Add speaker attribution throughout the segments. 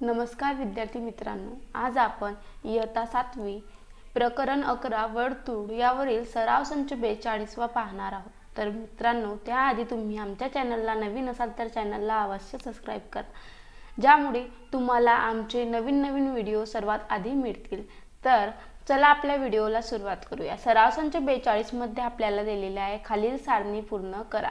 Speaker 1: नमस्कार विद्यार्थी मित्रांनो आज आपण इयत्ता सातवी प्रकरण अकरा वर्तुळ यावरील सराव संच बेचाळीसवा पाहणार आहोत. तर मित्रांनो त्याआधी तुम्ही आमच्या चॅनलला नवीन असाल तर चॅनलला अवश्य सबस्क्राईब करा ज्यामुळे तुम्हाला आमचे नवीन नवीन व्हिडिओ सर्वात आधी मिळतील. तर चला आपल्या व्हिडिओला सुरुवात करूया. सराव संच बेचाळीसमध्ये आपल्याला दिलेले आहे खालील सारणी पूर्ण करा.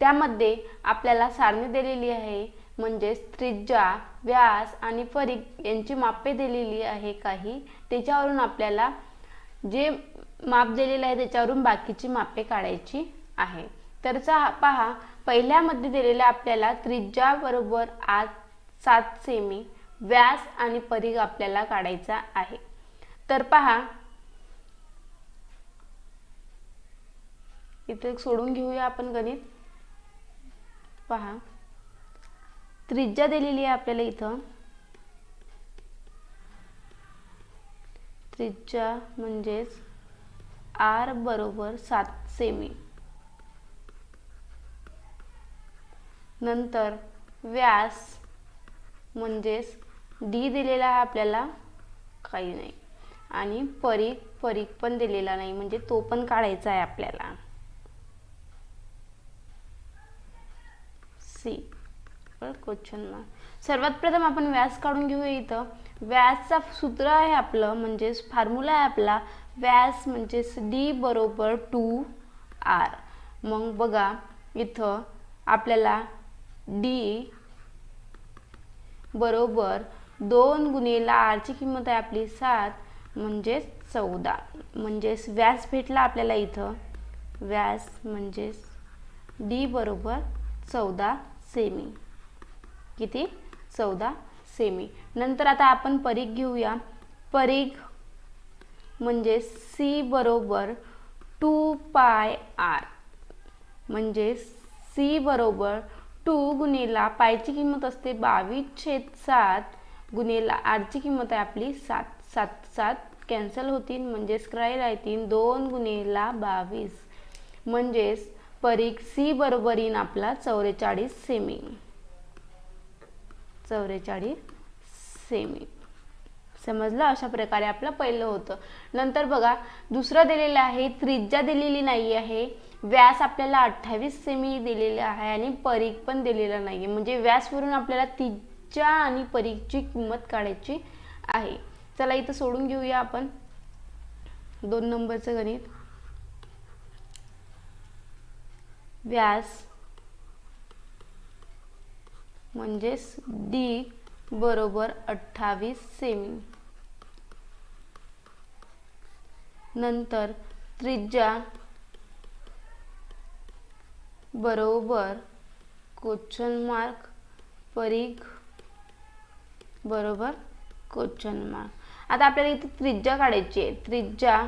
Speaker 1: त्यामध्ये आपल्याला सारणी दिलेली आहे म्हणजेच त्रिज्या व्यास आणि परीघ यांची मापे दिलेली आहे काही. त्याच्यावरून आपल्याला जे माप दिलेलं आहे त्याच्यावरून बाकीची मापे काढायची आहे. तर पहा पहिल्यामध्ये दिलेल्या आपल्याला त्रिज्या बरोबर आत सात सेमी व्यास आणि परीघ आपल्याला काढायचा आहे. तर पहा इथे सोडून घेऊया आपण गणित. पहा. त्रिज्या दिलेली आहे आपल्याला इथं. त्रिज्या म्हणजेच आर बरोबर सात सेमी. नंतर व्यास म्हणजेच डी दिलेला आहे आपल्याला काही नाही. आणि परीक परीक पण दिलेला नाही म्हणजे तो पण काढायचा आहे आपल्याला. सी. क्वेश्चन मार्क सर्वात प्रथम आपण व्यास काढून घेऊया इथं. व्यासचा सूत्र आहे आपलं म्हणजेच फॉर्म्युला आहे आपला. व्यास म्हणजेच डी बरोबर टू आर मग बघा इथं आपल्याला डी बरोबर दोन गुणिला आरची किंमत आहे आपली सात म्हणजेच चौदा. म्हणजेच व्यास भेटला आपल्याला इथं. व्यास म्हणजेच डी बरोबर चौदा सेमी किती? चौदा. सेमी. नंतर आता आपण परीघ घेऊया. परीघ म्हणजे सी बरोबर टू पाय आर म्हणजे सी बरोबर टू गुन्हेला पायची किंमत असते बावीस छेद सात गुन्हेला आरची किंमत आहे आपली सात. सात सात कॅन्सल होतील म्हणजेच काय राहतील दोन गुणिला बावीस. म्हणजेच परीघ सी बरोबर येईन आपला चौवेचाळीस सेमी. चौवेचाळीस सेमी समजलं? अशा प्रकारे आपलं पहिलं होतं. नंतर बघा दुसरं दिलेलं आहे त्रिज्या दिलेली नाही आहे व्यास आपल्याला अठ्ठावीस सेमी दिलेला आहे आणि परीख पण दिलेला नाही आहे म्हणजे व्यासवरून आपल्याला त्रिज्या आणि परीखची किंमत काढायची आहे. चला इथं सोडून घेऊया आपण. दोन नंबरचं गणित. व्यास म्हणजेच डी बरोबर अठ्ठावीस सेमी नंतर त्रिज्या बरोबर क्वेश्चन मार्क परीघ बरोबर क्वेश्चन मार्क आता आपल्याला इथे त्रिज्या काढायची आहे. त्रिज्या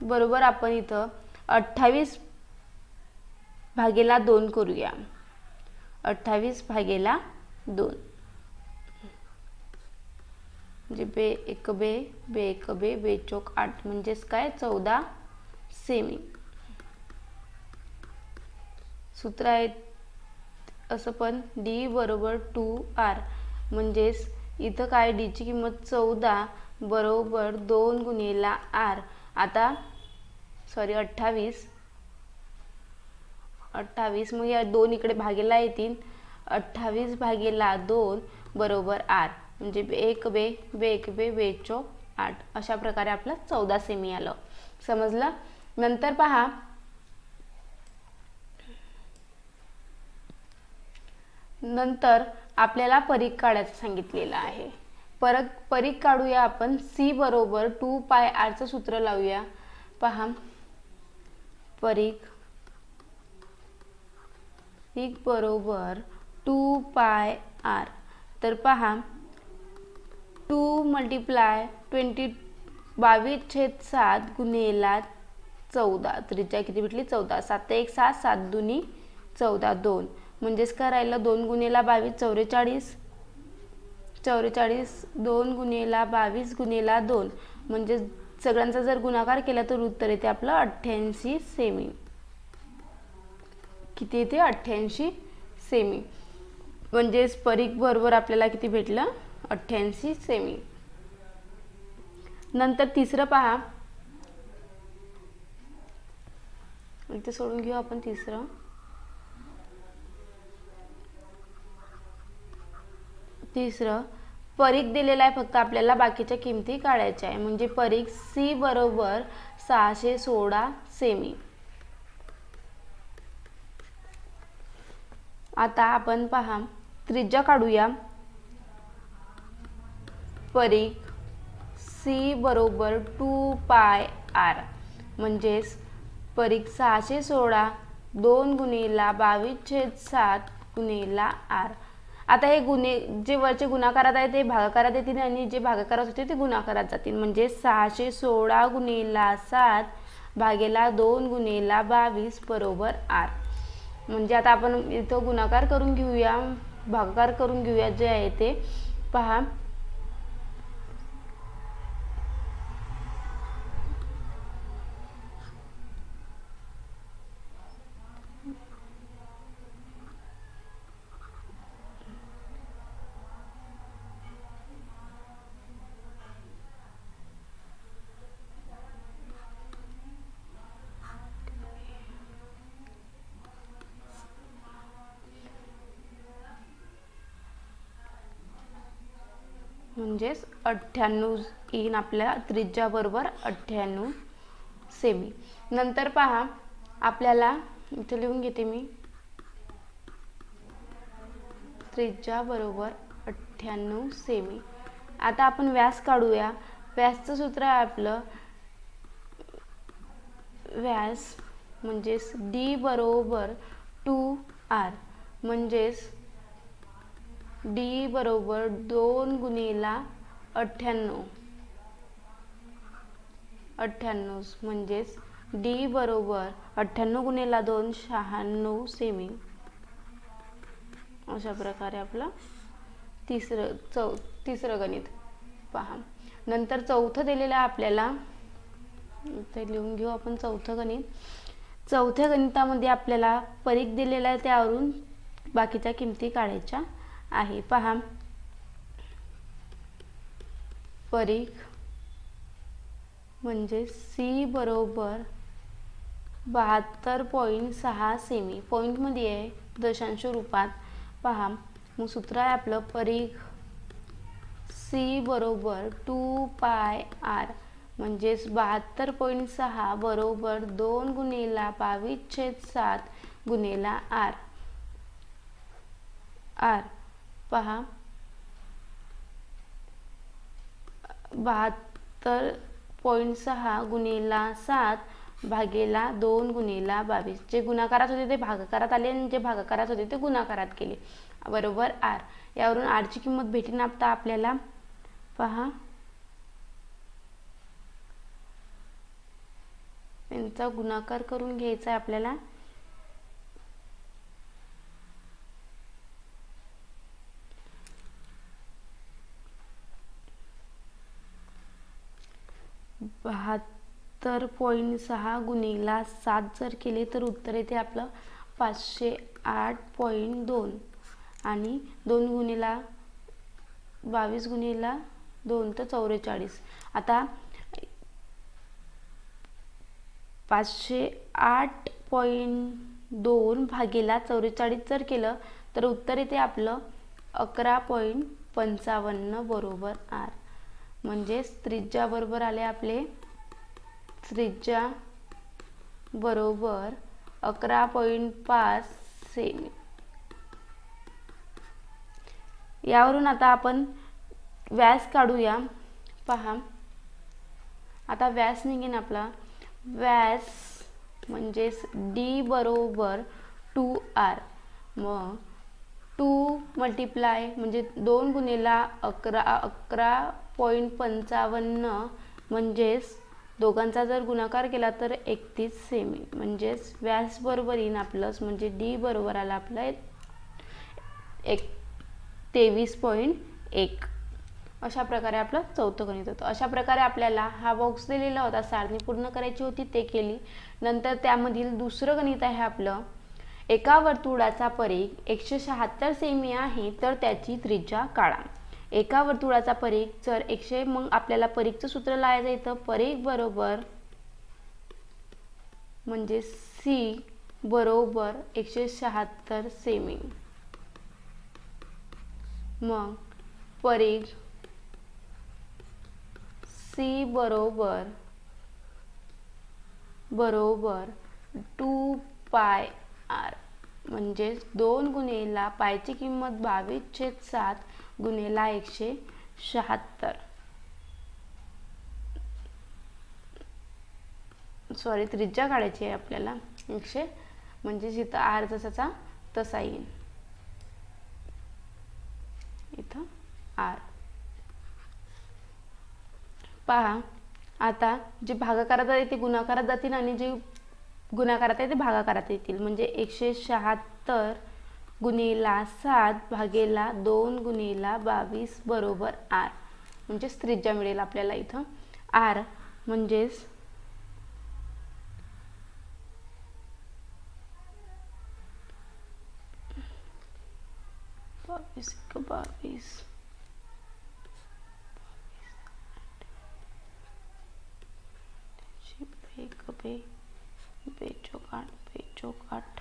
Speaker 1: बरोबर आपण इथं अठ्ठावीस भागेला दोन करूया. अठ्ठावीस भागेला दोन. म्हणजे बे एक बे बे एक बे बे चोक आठ. म्हणजेच काय? चौदा सेमी. सूत्र आहे असं पण डी बरोबर टू आर. म्हणजेच इथं काय? डीची किंमत चौदा बरोबर दोन गुणिला आर. आता सॉरी अठ्ठावीस. अठ्ठावीस. मग या दोन इकडे भागेला येतील. अठ्ठावीस भागेला दोन बरोबर आठ म्हणजे एक बे बे एक बे बेचो आठ. अशा प्रकारे आपलं चौदा सेमी आलं. समजलं? नंतर पहा. नंतर आपल्याला परीख काढायचं सांगितलेलं आहे. परत परीख काढूया आपण. सी बरोबर टू पाय आरचं सूत्र लावूया. पहा. परीख परीघ बरोबर टू पाय आर तर पहा टू मल्टिप्लाय ट्वेंटी बावीस छेद सात गुन्हेला चौदा. त्रिज्या किती भेटली? चौदा. सात एक सात सात दुनी चौदा दोन. म्हणजेच काय राहिलं दोन गुन्हेला बावीस चौवेचाळीस. चौवेचाळीस दोन गुन्हेला बावीस गुन्हेला दोन. म्हणजे सगळ्यांचा जर गुणाकार केला तर उत्तर येते आपलं अठ्ठ्याऐंशी सेमी. किती येते अठ्ठ्याऐंशी सेमी म्हणजेच परीक बरोबर आपल्याला किती भेटलं? अठ्ठ्याऐंशी सेमी नंतर तिसरं पहा. इथे सोडून घेऊ आपण तिसरं. तिसरं. परीख दिलेला आहे फक्त आपल्याला बाकीच्या किमती काढायच्या आहे. म्हणजे परीख सी बरोबर सहाशे सोळा सेमी आता आपण पहा त्रिज्या काढूया. परीख सी बरोबर टू पाय आर. म्हणजेच परीख सहाशे सोळा दोन गुणिला बावीस छेद सात गुणिला आर. आता हे गुन्हे जे वरचे गुणाकारात आहे ते भागाकारात येतील आणि जे भागाकारात होते ते गुणाकारात जातील. म्हणजे सहाशे सोळा गुणिला सात भागेला दोन गुणिला बावीस बरोबर आर. म्हणजे आता आपण इथं गुणाकार करून घेऊया भागाकार करून घेऊया जे आहे ते. पहा. म्हणजेच अठ्ठ्याण्णव येईन आपल्या त्रिज्याबरोबर अठ्ठ्याण्णव सेमी नंतर पहा आपल्याला इथं लिहून घेते मी. त्रिज्या बरोबर अठ्ठ्याण्णव सेमी आता आपण व्यास काढूया. व्यासचं सूत्र आहे आपलं व्यास म्हणजेच डी बरोबर टू आर म्हणजेच डी बरोबर दोन गुणिला अठ्ठ्याण्णव. अठ्ठ्याण्णव म्हणजेच डी बरोबर अठ्ठ्याण्णव गुणिला दोन शहाण्णव सेमी. अशा प्रकारे आपलं तिसरं चौ तिसरं गणित पहा. नंतर चौथं दिलेलं आहे आपल्याला. ते लिहून घेऊ आपण चौथं गणित. चौथ्या गणितामध्ये आपल्याला परीख दिलेला आहे त्यावरून बाकीच्या किमती काढायच्या. आहे. पहा. परीख म्हणजे सी बरोबर बहात्तर पॉईंट सहा सेमी पॉईंटमध्ये आहे. दशांश रूपात. पहा. मग सूत्र आहे आपलं परीख सी बरोबर टू पाय आर म्हणजेच बहात्तर पॉईंट सहा बरोबर दोन गुणेला बावीस छेद सात गुणेला आर आर पहा. बहात्तर पॉईंट सहा गुणिला सात भागेला दोन गुणिला बावीस. जे गुणाकारात होते ते भागाकारात आले आणि जे भागाकारात होते ते गुणाकारात केले. बरोबर आर. यावरून आरची किंमत भेटेन आता आपल्याला. पहा. यांचा गुणाकार करून घ्यायचा आहे आपल्याला. तर पॉईंट सहा गुणिला सात जर केले तर उत्तर येते आपलं पाचशे आठ पॉईंट दोन. आणि दोन गुणिला बावीस गुणिला दोन तर चौवेचाळीस. आता पाचशे आठ पॉईंट दोन भागेला चौवेचाळीस जर केलं तर उत्तर येते आपलं अकरा पॉईंट पंचावन्न बरोबर आर. म्हणजेच त्रिज्या बरोबर आले आपले त्रिज्या बरोबर अकरा पॉईंट पाच सेमी यावरून आता आपण व्यास काढूया. पहा. आता व्यास निघेन आपला. व्यास म्हणजेच डी बरोबर टू आर मग टू मल्टिप्लाय म्हणजे दोन गुन्हेला अकरा अकरा पॉईंट पंचावन्न म्हणजेच दोघांचा जर गुणाकार केला तर एकतीस सेमी. म्हणजेच व्यास बरोबर येईन आपलंच म्हणजे डी बरोबर आला आपलं एक तेवीस पॉईंट एक. अशा प्रकारे आपलं चौथं गणित होतं. अशा प्रकारे आपल्याला हा बॉक्स दिलेला होता सारणी पूर्ण करायची होती ते केली. नंतर त्यामधील दुसरं गणित आहे आपलं एका वर्तुळाचा परीघ एकशे शहात्तर सेमी आहे तर त्याची त्रिज्या काढा. एका वर्तुळाचा परीख जर एकशे मग आपल्याला परीखचं सूत्र लावायचं इथं. परीख बरोबर म्हणजे सी बरोबर एकशे शहात्तर सेमी मग परीख सी बरोबर बरोबर टू पाय आर म्हणजेच दोन गुन्हेला पायची किंमत बावीस छेद सात गुन्हेला एकशे शहात्तर. सॉरी त्रिज्या काढायची आहे आपल्याला. एकशे म्हणजे जिथं आर जसाचा तसा येईल इथं आर पहा आता जे भागाकारात आहे ते गुणाकारात जातील आणि जे गुणाकारात आहे ते भागाकारात येतील. म्हणजे एकशे शहात्तर गुणिला सात भागेला दोन गुन्हेला बावीस बरोबर आर. म्हणजेच त्रिज्या मिळेल आपल्याला इथं. आर म्हणजेच बावीस बावीस. बे बे बेचोक आठ बेचोक आठ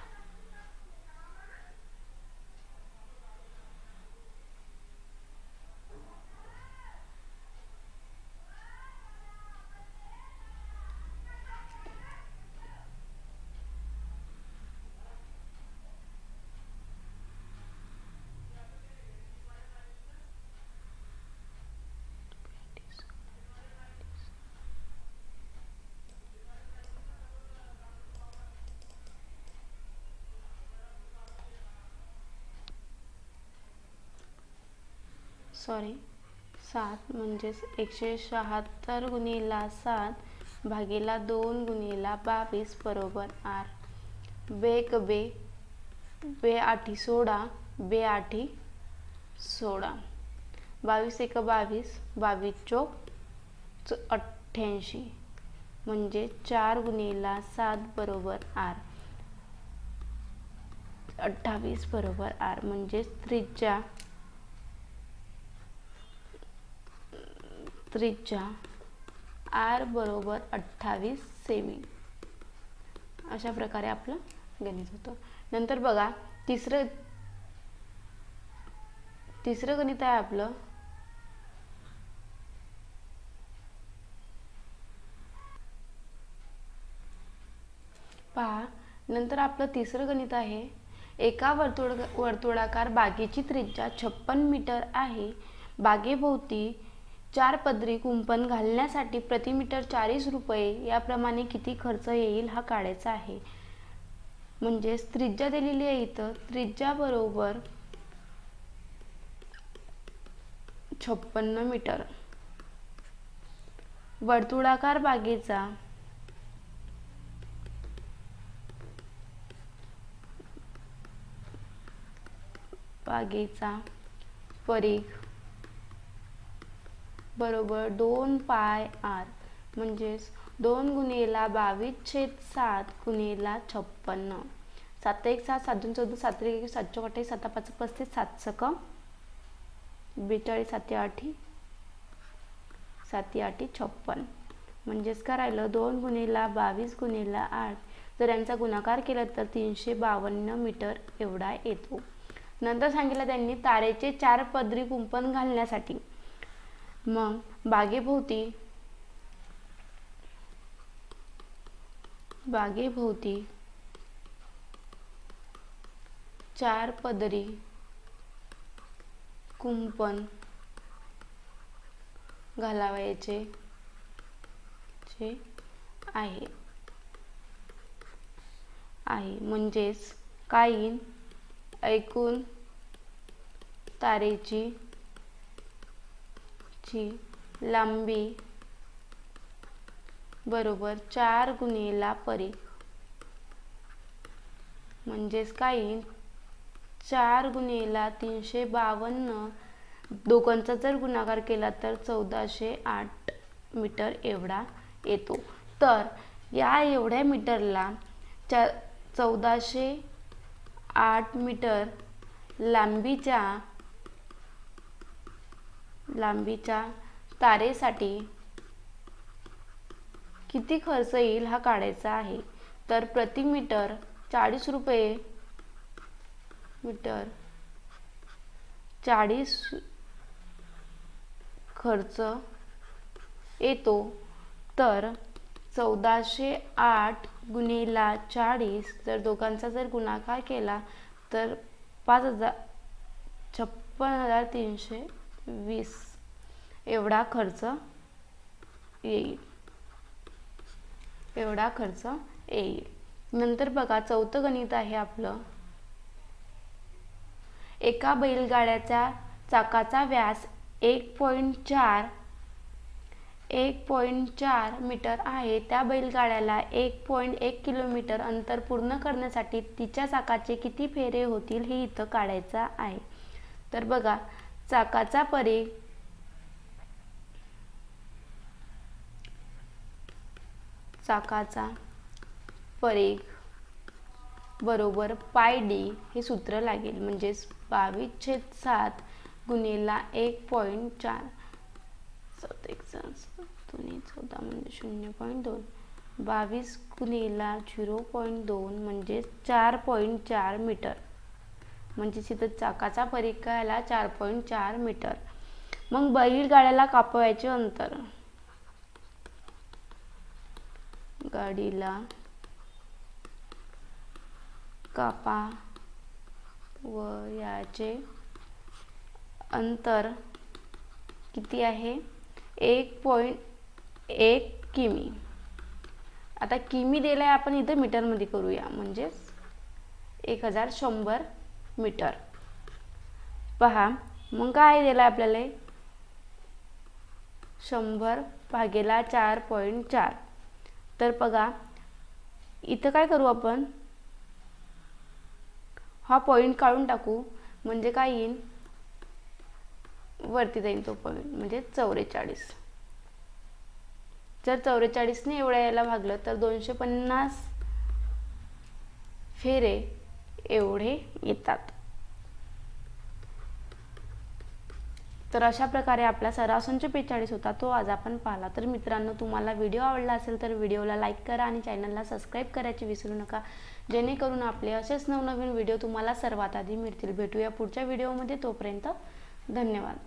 Speaker 1: सॉरी सात म्हणजेच एकशे शहात्तर गुणिला सात भागीला दोन गुणिला बावीस बरोबर आर. बेक बे बे आठी सोळा बे आठी सोळा. बावीस एक बावीस बावीस चोक अठ्ठ्याऐंशी म्हणजे चार गुणिला सात बरोबर आर. अठ्ठावीस बरोबर आर म्हणजेच त्रिज्या त्रिज्या आर बरोबर अठ्ठावीस सेमी. अशा प्रकारे आपलं गणित होतं. नंतर बघा तिसरं तिसरं गणित आहे आपलं. पहा नंतर आपलं तिसरं गणित आहे. एका वर्तुळ वर्तुळाकार बागेची त्रिज्या छप्पन मीटर आहे. बागेभोवती चार पदरी कुंपण घालण्यासाठी प्रति मीटर चाळीस रुपये याप्रमाणे किती खर्च येईल हा काढायचा आहे. म्हणजेच त्रिज्या दिलेली आहे इथं. त्रिज्या बरोबर छप्पन्न मीटर. वर्तुळाकार बागेचा बागेचा परीघ. बरोबर दोन पाय आर. म्हणजेच दोन गुणेला बावीस छेद सात गुणेला छप्पन्न. सात एक सात सात दोन चौदा सात एक एक, सात अठ्ठावीस सात पाच पस्तीस सात सक बेचाळीस साती आठी साती आठी छप्पन. म्हणजेच काय राहिलं? दोन गुणेला बावीस गुणेला आठ. जर यांचा गुणाकार केला तर तीनशे बावन्न मीटर एवढा येतो. नंतर सांगितलं त्यांनी तारेचे चार पदरी कुंपण घालण्यासाठी. मग बागेभोवती. बागेभोवती. चार पदरी. कुंपण. घालावायचे. चे आहे. आहे. म्हणजेच काही ऐकून तारेची ची लांबी बरोबर चार गुणिला परी. म्हणजेच काही चार गुणिला तीनशे बावन्न. दोघांचा जर गुणाकार केला तर चौदाशे आठ मीटर एवढा येतो. तर या एवढ्या मीटरला चा चौदाशे आठ मीटर लांबीच्या लांबीच्या तारेसाठी किती खर्च येईल हा काढायचा आहे? तर प्रति मीटर चाळीस रुपये मीटर चाळीस खर्च येतो. तर चौदाशे आठ गुन्हेला चाळीस जर दोघांचा जर गुणाकार केला तर पाच हजार छप्पन हजार तीनशे वीस. एवढा खर्च येईल. एवढा खर्च येईल. नंतर बघा चौथं गणित आहे आपलं. एका बैलगाड्याच्या चाकाचा व्यास एक पॉईंट चार एक पॉईंट चार मीटर आहे. त्या बैलगाड्याला एक पॉईंट एक किलोमीटर अंतर पूर्ण करण्यासाठी तिच्या चाकाचे किती फेरे होतील हे इथं काढायचं आहे. तर बघा चाकाचा परी. चाकाचा परीघ बरोबर पाय डी हे सूत्र लागेल. म्हणजेच बावीस छेद सात गुन्हेला एक पॉईंट चार. एक दोन्ही चौदा म्हणजे शून्य पॉईंट दोन. बावीस गुन्हेला झिरो पॉईंट दोन म्हणजे चार पॉईंट चार मीटर. म्हणजे तिथं चाकाचा परीघ आला चार पॉईंट चार मीटर मग बैलगाड्याला कापवायचे अंतर. गाडीला कापा व याचे अंतर किती आहे? एक पॉईंट एक किमी. आता किमी दिलाय आपण इथं मीटरमध्ये करूया. म्हणजेच एक हजार शंभर मीटर. पहा मग काय दिलं आपल्याला? शंभर भागेला चार पॉईंट चार. तर बघा इथं काय करू आपण? हा पॉईंट काढून टाकू म्हणजे काय येईल वरती जाईल तो पॉईंट म्हणजे चौवेचाळीस जर चौवेचाळीसने एवढ्या याला भागलं तर दोनशे पन्नास फेरे एवढे येतात. तर अशा प्रकारे आपला सराव बेचाळीस होता तो आज आपण पाहिला. तर मित्रांनो तुम्हाला व्हिडिओ आवडला असेल तर व्हिडिओला लाईक करा आणि चॅनलला सबस्क्राईब करायची विसरू नका. जेणेकरून आपले असेच नवनवीन व्हिडिओ तुम्हाला सर्वात आधी मिळतील. भेटूया पुढच्या व्हिडिओमध्ये. तोपर्यंत धन्यवाद.